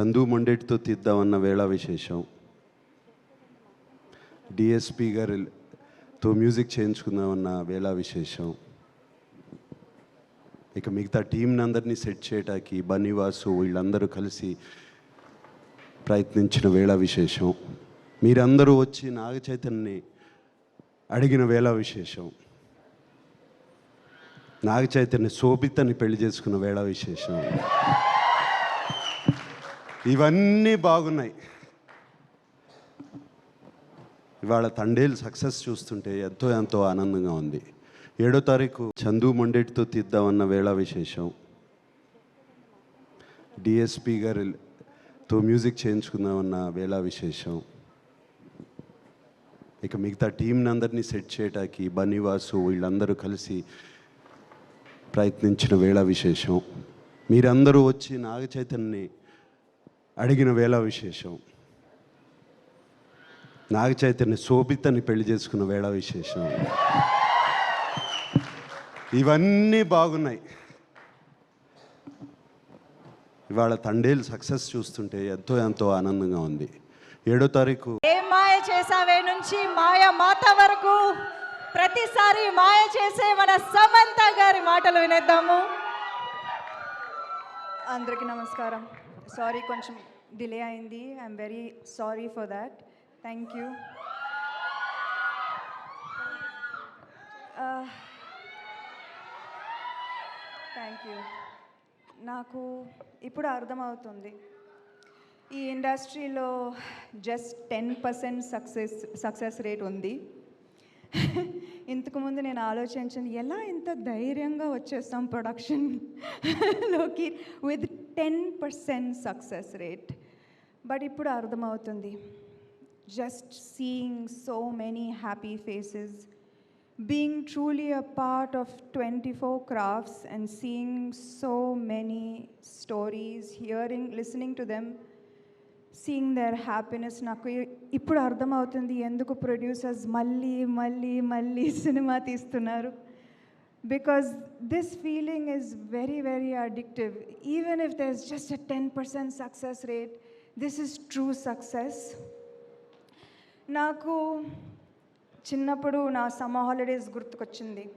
చందు మొండెటితో తీద్దామన్న వేళ విశేషం. డిఎస్పి గారితో మ్యూజిక్ చేయించుకుందామన్న వేళ విశేషం. ఇక మిగతా టీంని అందరినీ సెట్ చేయటానికి బనివాసు వీళ్ళందరూ కలిసి ప్రయత్నించిన వేళ విశేషం. మీరందరూ వచ్చి నాగ చైతన్యని అడిగిన వేళ విశేషం. నాగ చైతన్య శోభితని పెళ్ళి చేసుకున్న వేళ విశేషం. ఇవన్నీ బాగున్నాయి. ఇవాళ తండేలు సక్సెస్ చూస్తుంటే ఎంతో ఎంతో ఆనందంగా ఉంది. ఏడో తారీఖు చందు మొండేటితో తీద్దామన్న వేళ విశేషం. డిఎస్పి గారితో మ్యూజిక్ చేయించుకుందామన్న వేళ విశేషం. ఇక మిగతా టీంని అందరినీ సెట్ చేయటానికి బనివాసు వీళ్ళందరూ కలిసి ప్రయత్నించిన వేళ విశేషం. మీరందరూ వచ్చి నాగ చైతన్యని అడిగిన వేళ విశేషం. నాగ చైతన్య శోభితని పెళ్ళి చేసుకున్న వేళ విశేషం. ఇవన్నీ బాగున్నాయి. ఇవాళ తండేలు సక్సెస్ చూస్తుంటే ఎంతో ఎంతో ఆనందంగా ఉంది. ఏడో తారీఖు ఏ మాయ చేసావే నుంచి మాయ మాత వరకు? ప్రతిసారి మాయ చేసే మన సమంత గారి మాటలు వినేద్దాము. అందరికీ నమస్కారం. సారీ కొంచెం డిలే అయింది. I'm very sorry for that thank you thank you నాకు ఇప్పుడు అర్థమవుతుంది. ఈ ఇండస్ట్రీలో just ten percent success success rate ఉంది. ఇంతకుముందు నేను ఆలోచించింది ఎలా ఇంత ధైర్యంగా వచ్చేస్తాం ప్రొడక్షన్లోకి with ten percent success rate but ఇప్పుడు అర్థమవుతుంది. Just seeing so many happy faces being truly a part of twenty four crafts and seeing so many stories hearing listening to them seeing their happiness నాకు ఇప్పుడు అర్థమవుతుంది ఎందుకు producers మళ్ళీ మళ్ళీ మళ్ళీ cinema తీస్తున్నారు. Because this feeling is very very addictive even if there's just just a ten percent success rate this true true success నాకు చిన్నప్పుడు నా సమ్మర్ హాలిడేస్ గుర్తుకొచ్చింది.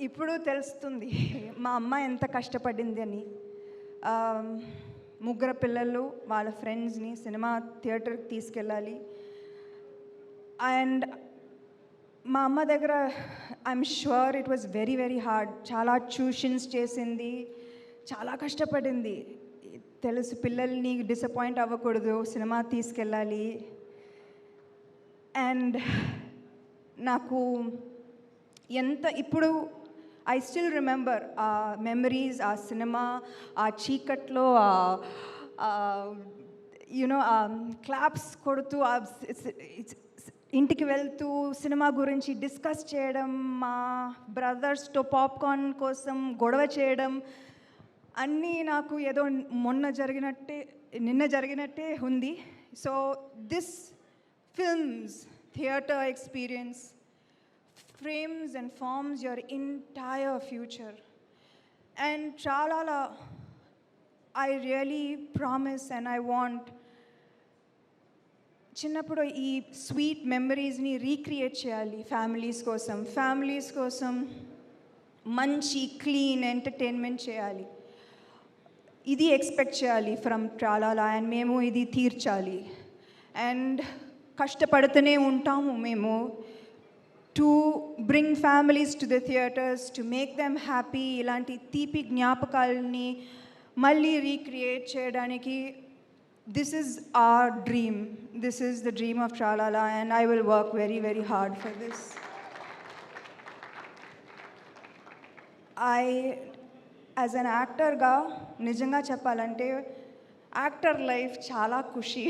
ఇప్పుడు తెలుస్తుంది మా అమ్మ ఎంత కష్టపడింది అని. ముగ్గురు పిల్లలు వాళ్ళ ఫ్రెండ్స్ని సినిమా థియేటర్కి తీసుకెళ్ళాలి. అండ్ మా అమ్మ దగ్గర I'm sure it was very very hard చాలా ట్యూషన్స్ చేసింది. చాలా కష్టపడింది. తెలుసు పిల్లల్ని డిసప్పాయింట్ అవ్వకూడదు సినిమా తీసుకెళ్ళాలి. అండ్ నాకు ఎంత ఇప్పుడు ఐ స్టిల్ రిమెంబర్ ఆ మెమరీస్ ఆ సినిమా ఆ చీకట్లో యునో ఆ క్లాప్స్ కొడుతూ ఆ ఇంటికి వెళ్తూ సినిమా గురించి డిస్కస్ చేయడం మా బ్రదర్స్తో పాప్కార్న్ కోసం గొడవ చేయడం అన్నీ నాకు ఏదో మొన్న జరిగినట్టే నిన్న జరిగినట్టే ఉంది. So this films theatre experience frames and forms your entire future and చాలా I really promise and I want చిన్నప్పుడు ఈ స్వీట్ మెమరీస్ని రీక్రియేట్ చేయాలి ఫ్యామిలీస్ కోసం. ఫ్యామిలీస్ కోసం మంచి క్లీన్ ఎంటర్టైన్మెంట్ చేయాలి. ఇది ఎక్స్పెక్ట్ చేయాలి ఫ్రమ్ ట్రాలాలా అండ్ మేము ఇది తీర్చాలి. అండ్ కష్టపడుతూనే ఉంటాము మేము. To bring families to the theatres to make them happy ఇలాంటి తీపి జ్ఞాపకాలని మళ్ళీ రీక్రియేట్ చేయడానికి this is our dream this is the dream of చాలాలా and I will work very very hard for this I as an యాక్టర్గా నిజంగా చెప్పాలంటే actor life చాలా ఖుషి.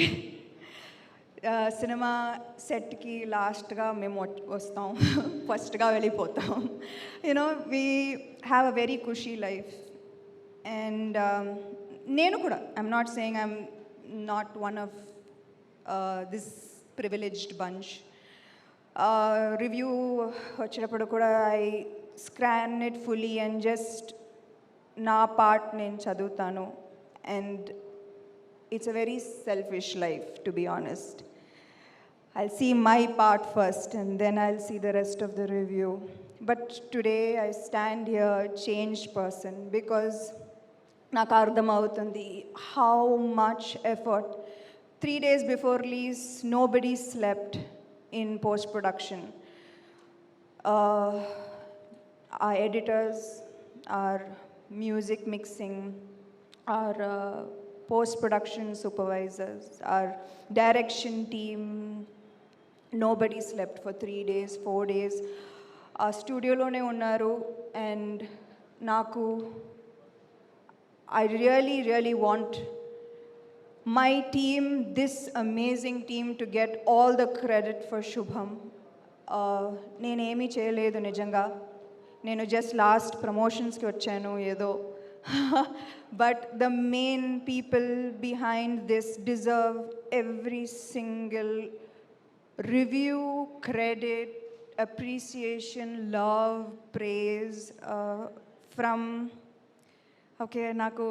Cinema సెట్కి లాస్ట్గా మేము వస్తాం. ఫస్ట్గా వెళ్ళిపోతాం. You know we have a very Khushi life and నేను కూడా I'm not saying I'm Not one of this privileged bunch review వచ్చేటప్పుడు కూడా I scan it fully and just నా పార్ట్ నేను చదువుతాను and it's a very selfish life, to be honest. I'll see my part first and then I'll see the rest of the review. But today I stand here, changed person, because నాకు అర్థమవుతుంది. How much effort three days before release nobody slept in post production uh editors or music mixing or post production supervisors or direction team nobody slept for three days four days ఆ స్టూడియోలోనే ఉన్నారు and నాకు I really really want my team, this amazing team, to get all the credit for Shubham. Uh, నేనేమీ చేయలేదు నిజంగా నేను just last ప్రమోషన్స్కి వచ్చాను ఏదో but the main people behind this deserve every single review credit appreciation love praise from okay నాకు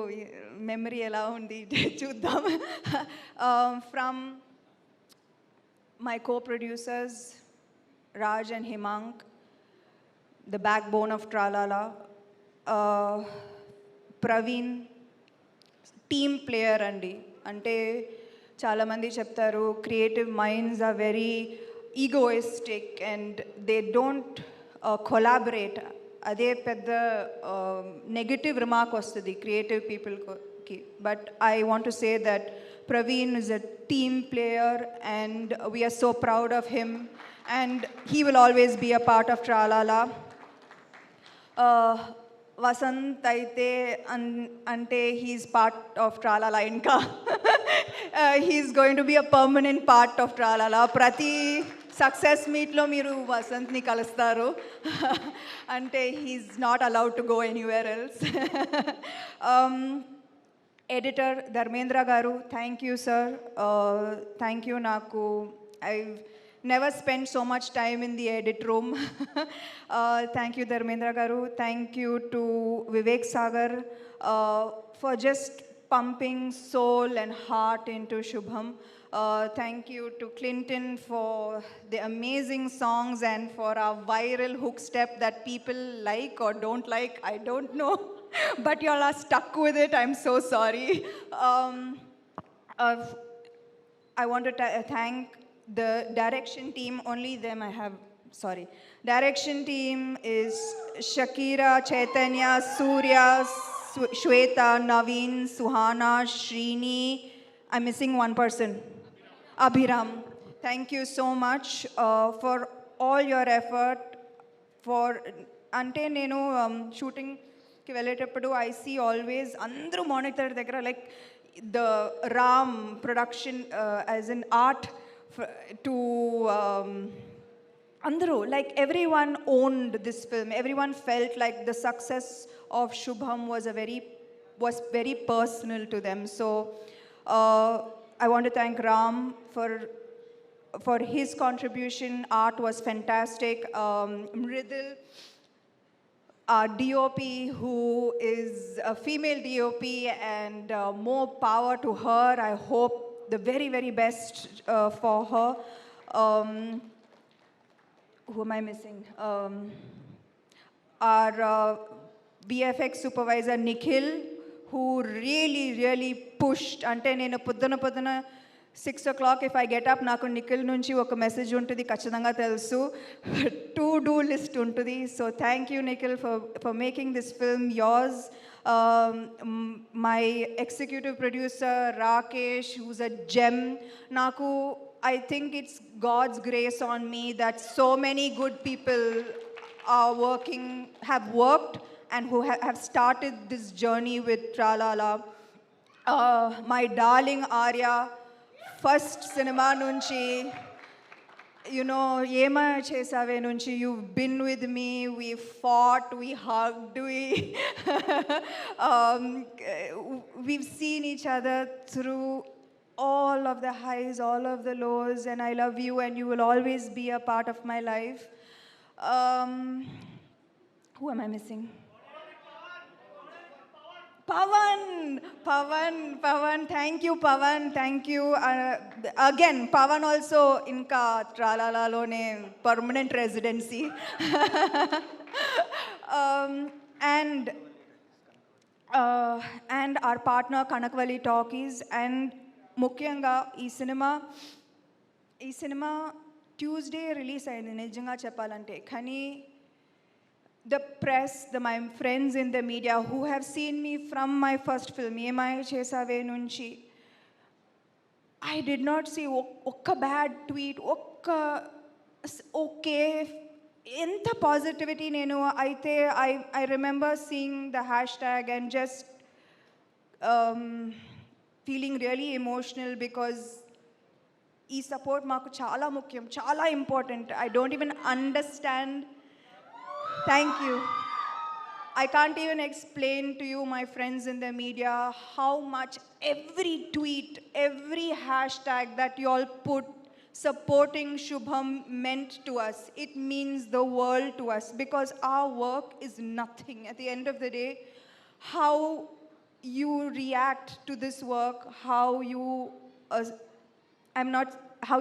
memory ఎలా ఉంది చూద్దాం. From my co producers Raj and Himank the backbone of Tralala Praveen team player అండి. అంటే చాలామంది చెప్తారు creative minds are very egoistic and they don't collaborate అదే పెద్ద నెగటివ్ రిమార్క్ వస్తుంది క్రియేటివ్ పీపుల్కి but I want to say that Praveen is a team player and we're so proud of him and he will always be a part of Tralala Uh, Vasanth అయితే అన్ అంటే he's part of ట్రాలాలా ఇంకా he's going to be a permanent part of Tralala ప్రతి Success మీట్లో మీరు వసంత్ని కలుస్తారు. అంటే he's not allowed to go anywhere else editor Dharmendra garu thank you sir thank you నాకు I never spend so much time in the edit room thank you Dharmendra garu. Thank you to Vivek Sagar for just pumping soul and heart into Subham Uh, thank you to Clinton for the amazing songs and for our viral hook step that people like or don't like. I don't know, but y'all are stuck with it. I'm so sorry. Um, uh, I want to ta- thank the direction team, only them I have, sorry. Direction team is Shakira, Chaitanya, Surya, Shweta, Naveen, Suhana, Srini. I'm missing one person. Abhiram. Thank you so much uh, for all your effort for అంటే నేను షూటింగ్కి వెళ్ళేటప్పుడు I see always అందరూ monitor దగ్గర like the ram production as an art to అందరూ like everyone owned this film everyone felt like the success of Subham was a very was very personal to them. So uh, I want to thank Ram for for his contribution. Art was fantastic. Um, Mridil, our DOP, who is a female DOP, and uh, more power to her. I hope the very, very best uh, for her. Um, who am I missing? Um, our uh, VFX supervisor Nikhil, who really really pushed అంటే నేను పొద్దున పొద్దున six o'clock if I get up నాకు నిఖిల్ నుంచి ఒక message ఉంటుంది ఖచ్చితంగా తెలుసు. టూ డూ లిస్ట్ ఉంటుంది so thank you Nikhil for for making this film as my executive producer Rakesh who's a gem నాకు I think it's God's grace on me that so many good people are working have worked and who ha- have started this journey with Tralala. Uh, my darling Arya, first cinema nunchi. you know, Yema Chesave Nunchi, you've been with me, we fought, we hugged, we um, we've seen each other through all of the highs, all of the lows, and I love you, and you will always be a part of my life. Um, who am I missing? Pavan Pavan Pavan thank you Pavan thank you again Pavan also ఇంకా ట్రాలాలాలోనే permanent residency and and our partner Kanakavalli talkies and ముఖ్యంగా ఈ cinema ఈ cinema Tuesday release అయింది. నిజంగా చెప్పాలంటే. కానీ the press, the my friends in the media who have seen me from my first film, EMI Chesave Nunchi, I did not see ఒక్- ఒక్క bad tweet ఒక్క ఓకే ఎంత పాజిటివిటీ నేను అయితే I I remember seeing the hashtag and just feeling really emotional because ఈ support మాకు చాలా ముఖ్యం చాలా important I don't even understand Thank you. I can't even explain to you, my friends in the media, how much every tweet, every hashtag that you all put supporting Shubham meant to us. It means the world to us because our work is nothing. At the end of the day, how you react to this work, how you, uh, I'm not, how